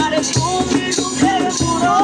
আমার সুখের পুরো